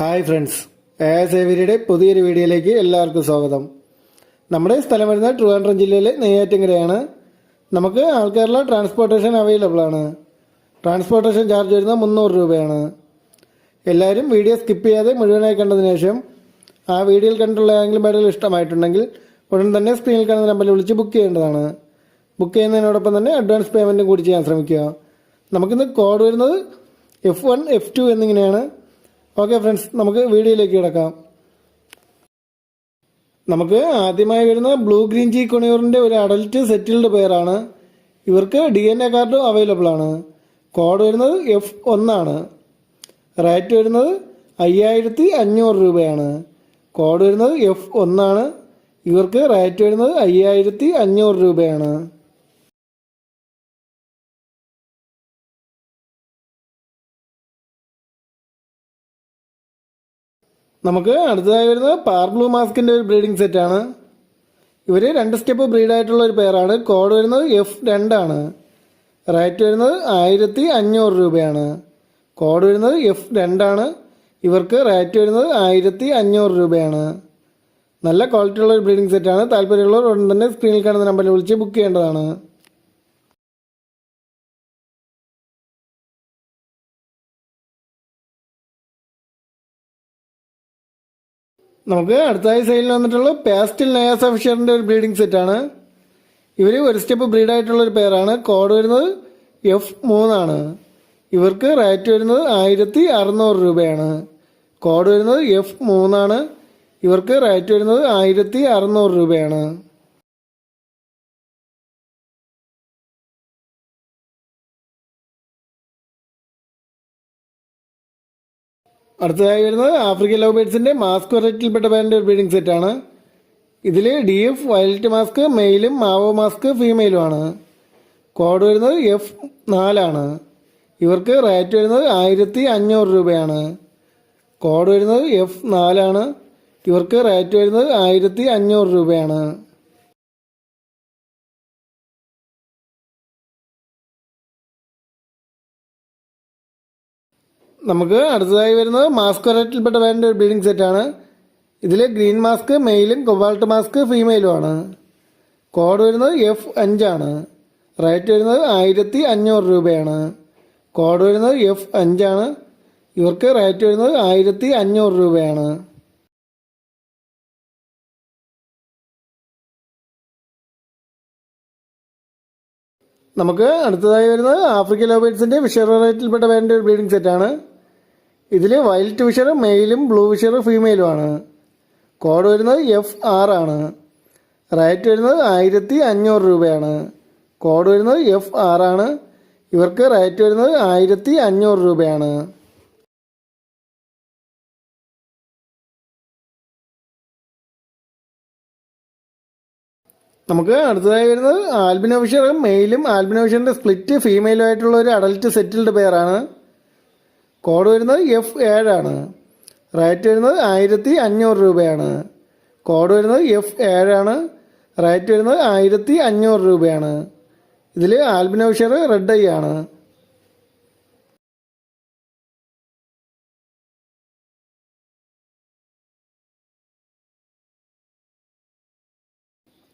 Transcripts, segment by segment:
Hi friends. സേവരിയുടെ പുതിയൊരു വീഡിയോയിലേക്ക് എല്ലാവർക്കും സ്വാഗതം. നമ്മുടെ സ്ഥലം വരുന്നത് ട്രിവാൻഡ്രം ജില്ലയിലെ നെയ്യാറ്റിങ്കരയാണ്. നമുക്ക് ആൾക്കാരുള്ള ട്രാൻസ്പോർട്ടേഷൻ അവൈലബിൾ ആണ്. ട്രാൻസ്പോർട്ടേഷൻ ചാർജ് വരുന്നത് മുന്നൂറ് രൂപയാണ്. എല്ലാവരും വീഡിയോ സ്കിപ്പ് ചെയ്യാതെ മുഴുവനായി കണ്ടതിന് ശേഷം ആ വീഡിയോയിൽ കണ്ടുള്ള ഏതെങ്കിലും പേരുകൾ ഇഷ്ടമായിട്ടുണ്ടെങ്കിൽ ഉടൻ തന്നെ സ്ക്രീനിൽ കാണുന്ന നമ്പറിൽ വിളിച്ച് ബുക്ക് ചെയ്യേണ്ടതാണ്. ബുക്ക് ചെയ്യുന്നതിനോടൊപ്പം തന്നെ അഡ്വാൻസ് പേയ്മെന്റും കൂടി ചെയ്യാൻ ശ്രമിക്കുക. നമുക്കിന്ന് കോഡ് വരുന്നത് എഫ് വൺ എഫ് ടു എന്നിങ്ങനെയാണ്. ഓക്കെ ഫ്രണ്ട്സ് നമുക്ക് വീഡിയോയിലേക്ക് കിടക്കാം. നമുക്ക് ആദ്യമായി വരുന്ന ബ്ലൂ ഗ്രീൻ ജി കൊണിയൂറിന്റെ ഒരു അഡൽറ്റ് സെറ്റിൽഡ് പെയറാണ് ഇവർക്ക് ഡി എൻ എ കാർഡും അവൈലബിൾ ആണ്. കോഡ് വരുന്നത് എഫ് ഒന്നാണ് റേറ്റ് വരുന്നത് അയ്യായിരത്തി അഞ്ഞൂറ് രൂപയാണ്. കോഡ് വരുന്നത് എഫ് ഒന്നാണ് ഇവർക്ക് റേറ്റ് വരുന്നത് അയ്യായിരത്തി അഞ്ഞൂറ് രൂപയാണ്. നമുക്ക് അടുത്തതായി വരുന്നത് പാർബ്ലൂ മാസ്കിന്റെ ഒരു ബ്രീഡിംഗ് സെറ്റാണ് ഇവർ രണ്ട് സ്റ്റെപ്പ് ബ്രീഡായിട്ടുള്ള ഒരു പെയറാണ്. കോഡ് വരുന്നത് എഫ് രണ്ടാണ് റേറ്റ് വരുന്നത് ആയിരത്തി അഞ്ഞൂറ് രൂപയാണ്. കോഡ് വരുന്നത് എഫ് രണ്ടാണ് ഇവർക്ക് റേറ്റ് വരുന്നത് ആയിരത്തി അഞ്ഞൂറ് രൂപയാണ്. നല്ല ക്വാളിറ്റി ഉള്ള ഒരു ബ്രീഡിംഗ് സെറ്റാണ് താല്പര്യമുള്ളവർ ഉടൻ തന്നെ സ്ക്രീനിൽ കാണുന്ന നമ്പറിൽ വിളിച്ച് ബുക്ക് ചെയ്യേണ്ടതാണ്. നമുക്ക് അടുത്തതായി സെയിലിൽ വന്നിട്ടുള്ള പാസ്റ്റിൽ നയാസ ഫിഷറിന്റെ ഒരു ബ്രീഡിംഗ് സെറ്റാണ് ഇവർ ഒരു സ്റ്റെപ്പ് ബ്രീഡായിട്ടുള്ള ഒരു പേരാണ് കോഡ് വരുന്നത് എഫ് മൂന്നാണ് ഇവർക്ക് റേറ്റ് വരുന്നത് ആയിരത്തി അറുന്നൂറ് രൂപയാണ്. കോഡ് വരുന്നത് എഫ് മൂന്നാണ് ഇവർക്ക് റേറ്റ് വരുന്നത് ആയിരത്തി അറുന്നൂറ് രൂപയാണ്. അടുത്തതായി വരുന്നത് ആഫ്രിക്കൻ ലവ് ബേഡ്സിന്റെ മാസ്ക് വെറൈറ്റിയിൽപ്പെട്ട പേരിന്റെ ഒരു ബ്രീഡിംഗ് സെറ്റാണ് ഇതിൽ ഡി എഫ് വയലറ്റ് മാസ്ക് മെയിലും മാവോ മാസ്ക് ഫീമെയിലും ആണ്. കോഡ് വരുന്നത് എഫ് നാലാണ് ഇവർക്ക് റേറ്റ് വരുന്നത് ആയിരത്തി അഞ്ഞൂറ് രൂപയാണ്. കോഡ് വരുന്നത് എഫ് നാലാണ് ഇവർക്ക് റേറ്റ് വരുന്നത് ആയിരത്തി അഞ്ഞൂറ് രൂപയാണ്. നമുക്ക് അടുത്തതായി വരുന്നത് മാസ്ക് വെറൈറ്റിയിൽപ്പെട്ട പേരിന്റെ ഒരു ബ്രീഡിംഗ് സെറ്റാണ് ഇതിൽ ഗ്രീൻ മാസ്ക് മെയിലും കൊബാൾട്ട് മാസ്ക് ഫീമെയിലും ആണ്. കോഡ് വരുന്നത് എഫ് അഞ്ചാണ് റേറ്റ് വരുന്നത് ആയിരത്തി അഞ്ഞൂറ് രൂപയാണ്. കോഡ് വരുന്നത് എഫ് അഞ്ചാണ് ഇവർക്ക് റേറ്റ് വരുന്നത് ആയിരത്തി അഞ്ഞൂറ് രൂപയാണ്. നമുക്ക് അടുത്തതായി വരുന്നത് ആഫ്രിക്കൻ ലോബേറ്റ്സിന്റെ വിഷർ റേറ്റിൽപ്പെട്ട പേരിന്റെ ഒരു ബ്രീഡിംഗ് സെറ്റാണ് ഇതിൽ വൈൽഡ് വിഷർ മെയിലും ബ്ലൂ വിഷർ ഫീമെയിലും ആണ് കോഡ് വരുന്നത് എഫ് ആർ ആണ്. റേറ്റ് വരുന്നത് ആയിരത്തി അഞ്ഞൂറ് രൂപയാണ്. കോഡ് വരുന്നത് എഫ് ആർ ആണ്. ഇവർക്ക് റേറ്റ് വരുന്നത് ആയിരത്തി അഞ്ഞൂറ് രൂപയാണ്. നമുക്ക് അടുത്തതായി വരുന്നത് ആൽബിനോ ഫിഷർ മെയിലും ആൽബിനോ ഫിഷറിന്റെ സ്പ്ലിറ്റ് ഫീമെയിലും ആയിട്ടുള്ള ഒരു അഡൽറ്റ് സെറ്റിൽഡ് പെയറാണ് കോഡ് വരുന്നത് എഫ് ഏഴാണ് റേറ്റ് വരുന്നത് ആയിരത്തി അഞ്ഞൂറ് രൂപയാണ്. കോഡ് വരുന്നത് എഫ് ഏഴാണ് റേറ്റ് വരുന്നത് ആയിരത്തി അഞ്ഞൂറ് രൂപയാണ് ഇതിൽ ഷെയർ റെഡ് ഐ ആണ്.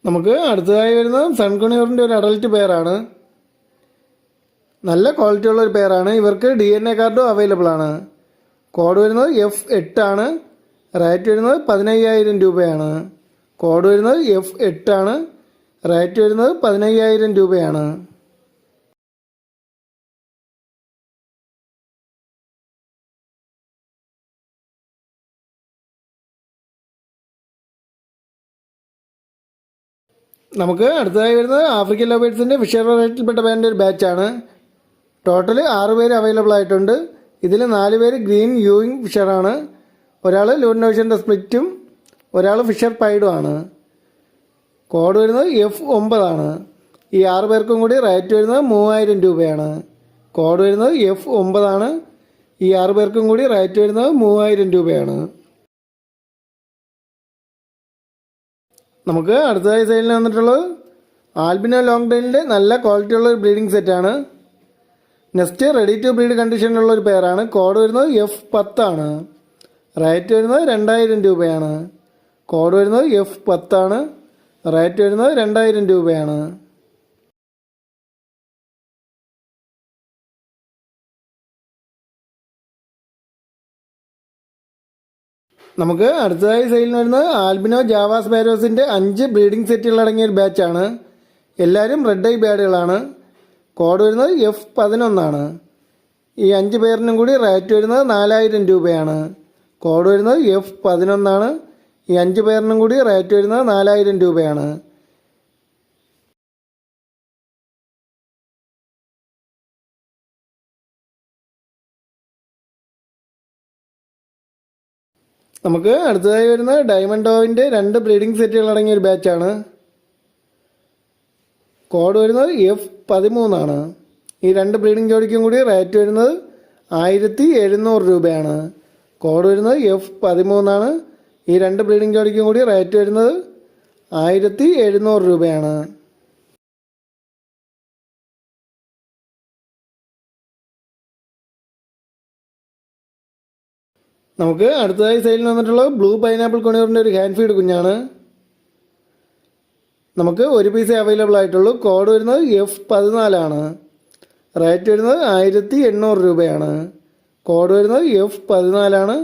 നമുക്ക് അടുത്തതായി വരുന്നത് സൺകുണിയൂറിന്റെ ഒരു അഡൽറ്റ് പെയറാണ് നല്ല ക്വാളിറ്റി ഉള്ള ഒരു പെയറാണ് ഇവർക്ക് ഡി എൻ എ കാർഡും അവൈലബിൾ ആണ്. കോഡ് വരുന്നത് എഫ് എട്ടാണ് റേറ്റ് വരുന്നത് പതിനയ്യായിരം രൂപയാണ്. കോഡ് വരുന്നത് എഫ് എട്ടാണ് റേറ്റ് വരുന്നത് പതിനയ്യായിരം രൂപയാണ്. നമുക്ക് അടുത്തതായി വരുന്നത് ആഫ്രിക്കൻ ലോബേഴ്സിന്റെ ഫിഷർ റേറ്റിൽപ്പെട്ട പേരിന്റെ ഒരു ബാച്ചാണ് ടോട്ടൽ ആറ് പേര് അവൈലബിൾ ആയിട്ടുണ്ട്. ഇതിൽ നാല് പേര് ഗ്രീൻ യൂയിങ് ഫിഷറാണ് ഒരാൾ ലൂഡിനോഷന്റെ സ്പ്ലിറ്റും ഒരാൾ ഫിഷർ പൈഡും ആണ്. കോഡ് വരുന്നത് എഫ് ഒമ്പതാണ് ഈ ആറ് പേർക്കും കൂടി റേറ്റ് വരുന്നത് മൂവായിരം രൂപയാണ്. കോഡ് വരുന്നത് എഫ് ഒമ്പതാണ് ഈ ആറ് പേർക്കും കൂടി റേറ്റ് വരുന്നത് മൂവായിരം രൂപയാണ്. നമുക്ക് അടുത്തതായി സൈഡിൽ വന്നിട്ടുള്ളത് ആൽബിനോ ലോങ് ഡെയിലിന്റെ നല്ല ക്വാളിറ്റി ഉള്ള ഒരു ബ്രീഡിംഗ് സെറ്റാണ് നെക്സ്റ്റ് റെഡി ടു ബ്രീഡ് കണ്ടീഷനിലുള്ള ഒരു പേരാണ് കോഡ് വരുന്നത് എഫ് പത്താണ് റേറ്റ് വരുന്നത് രണ്ടായിരം രൂപയാണ്. കോഡ് വരുന്നത് എഫ് പത്താണ് റേറ്റ് വരുന്നത് രണ്ടായിരം രൂപയാണ്. നമുക്ക് അടുത്തതായി സെയിലിന് വരുന്നത് ആൽബിനോ ജാവാസ് ബാരോസിന്റെ അഞ്ച് ബ്രീഡിംഗ് സെറ്റുകൾ അടങ്ങിയ ഒരു ബാച്ചാണ് എല്ലാവരും റെഡ് ഐ ബാഡുകളാണ് കോഡ് വരുന്നത് എഫ് പതിനൊന്നാണ്. ഈ അഞ്ച് പേരിനും കൂടി റേറ്റ് വരുന്നത് നാലായിരം രൂപയാണ്. കോഡ് വരുന്നത് എഫ് പതിനൊന്നാണ്. ഈ അഞ്ച് പേരിനും കൂടി റേറ്റ് വരുന്നത് നാലായിരം രൂപയാണ്. നമുക്ക് അടുത്തതായി വരുന്നത് ഡയമണ്ട് ഡോവിന്റെ രണ്ട് ബ്രീഡിംഗ് സെറ്റുകൾ അടങ്ങിയ ഒരു ബാച്ചാണ്. കോഡ് വരുന്നത് എഫ് പതിമൂന്നാണ്. ഈ രണ്ട് ബ്രീഡിംഗ് ജോഡിക്കും കൂടി റേറ്റ് വരുന്നത് ആയിരത്തി എഴുന്നൂറ് രൂപയാണ്. കോഡ് വരുന്നത് എഫ് പതിമൂന്നാണ്. ഈ രണ്ട് ബ്രീഡിംഗ് ജോഡിക്കും കൂടി റേറ്റ് വരുന്നത് ആയിരത്തി എഴുന്നൂറ് രൂപയാണ്. നമുക്ക് അടുത്തതായി സെയിലിന് വന്നിട്ടുള്ളത് ബ്ലൂ പൈനാപ്പിൾ കൊണിയൂറിന്റെ ഒരു ഹാൻഡ് ഫീഡ് കുഞ്ഞാണ്. നമുക്ക് ഒരു പീസേ അവൈലബിൾ ആയിട്ടുള്ളൂ. കോഡ് വരുന്നത് എഫ് പതിനാലാണ് റേറ്റ് വരുന്നത് ആയിരത്തി എണ്ണൂറ് രൂപയാണ്. കോഡ് വരുന്നത് എഫ് പതിനാലാണ്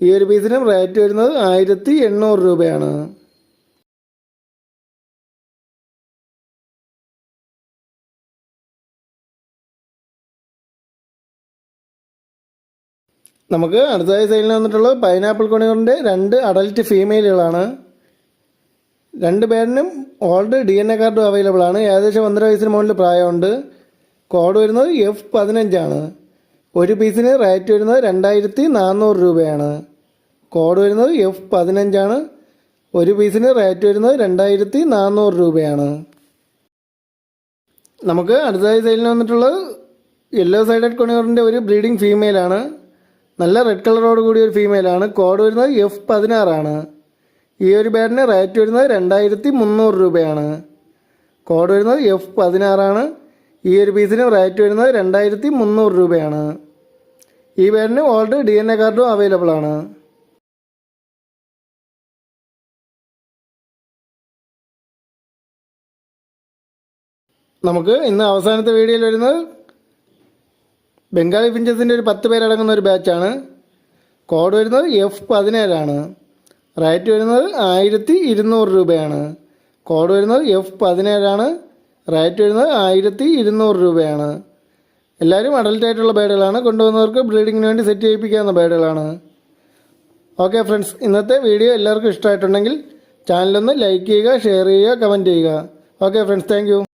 ഈ ഒരു പീസിനും റേറ്റ് വരുന്നത് ആയിരത്തി എണ്ണൂറ് രൂപയാണ്. നമുക്ക് അടുത്തതായി സൈഡിൽ വന്നിട്ടുള്ളത് പൈനാപ്പിൾ കൊണികളുടെ രണ്ട് അഡൽറ്റ് ഫീമെയിലുകളാണ് രണ്ട് പേരിനും ഓൾഡ് ഡി എൻ എ കാർഡും അവൈലബിൾ ആണ്. ഏകദേശം ഒന്നര വയസ്സിന് മുകളിൽ പ്രായമുണ്ട്. കോഡ് വരുന്നത് എഫ് പതിനഞ്ചാണ് ഒരു പീസിന് റേറ്റ് വരുന്നത് രണ്ടായിരത്തി നാനൂറ് രൂപയാണ്. കോഡ് വരുന്നത് എഫ് പതിനഞ്ചാണ് ഒരു പീസിന് റേറ്റ് വരുന്നത് രണ്ടായിരത്തി നാനൂറ് രൂപയാണ്. നമുക്ക് അടുത്തതായി സൈഡിൽ വന്നിട്ടുള്ളത് യെല്ലോ സൈഡഡ് കൊണിയോറിന്റെ ഒരു ബ്രീഡിംഗ് ഫീമെയിലാണ് നല്ല റെഡ് കളറോട് കൂടിയ ഒരു ഫീമെയിലാണ് കോഡ് വരുന്നത് എഫ് പതിനാറാണ് ഈ ഒരു ബാറ്റിന് റേറ്റ് വരുന്നത് രണ്ടായിരത്തി മുന്നൂറ് രൂപയാണ്. കോഡ് വരുന്നത് എഫ് പതിനാറാണ്. ഈ ഒരു പീസിന് റേറ്റ് വരുന്നത് രണ്ടായിരത്തി മുന്നൂറ് രൂപയാണ്. ഈ ബാറ്റിന് ഓൾഡ് ഡി എൻ എ കാർഡും അവൈലബിൾ ആണ്. നമുക്ക് ഇന്ന് അവസാനത്തെ വീഡിയോയിൽ വരുന്നത് ബംഗാളി ഫിഞ്ചസിന്റെ ഒരു പത്ത് പേരടങ്ങുന്ന ഒരു ബാച്ചാണ് കോഡ് വരുന്നത് എഫ് പതിനേഴാണ്. റേറ്റ് വരുന്നത് ആയിരത്തി ഇരുന്നൂറ് രൂപയാണ്. കോഡ് വരുന്നത് എഫ് പതിനേഴാണ്. റേറ്റ് വരുന്നത് ആയിരത്തി ഇരുന്നൂറ് രൂപയാണ്. എല്ലാവരും അഡൽട്ട് ആയിട്ടുള്ള ബേഡുകളാണ് കൊണ്ടുവന്നവർക്ക് ബ്രീഡിങ്ങിന് വേണ്ടി സെറ്റ് ചെയ്യിപ്പിക്കാവുന്ന ബേഡുകളാണ് ഓക്കെ ഫ്രണ്ട്സ് ഇന്നത്തെ വീഡിയോ എല്ലാവർക്കും ഇഷ്ടമായിട്ടുണ്ടെങ്കിൽ ചാനലൊന്ന് ലൈക്ക് ചെയ്യുക ഷെയർ ചെയ്യുക കമന്റ് ചെയ്യുക. Okay friends thank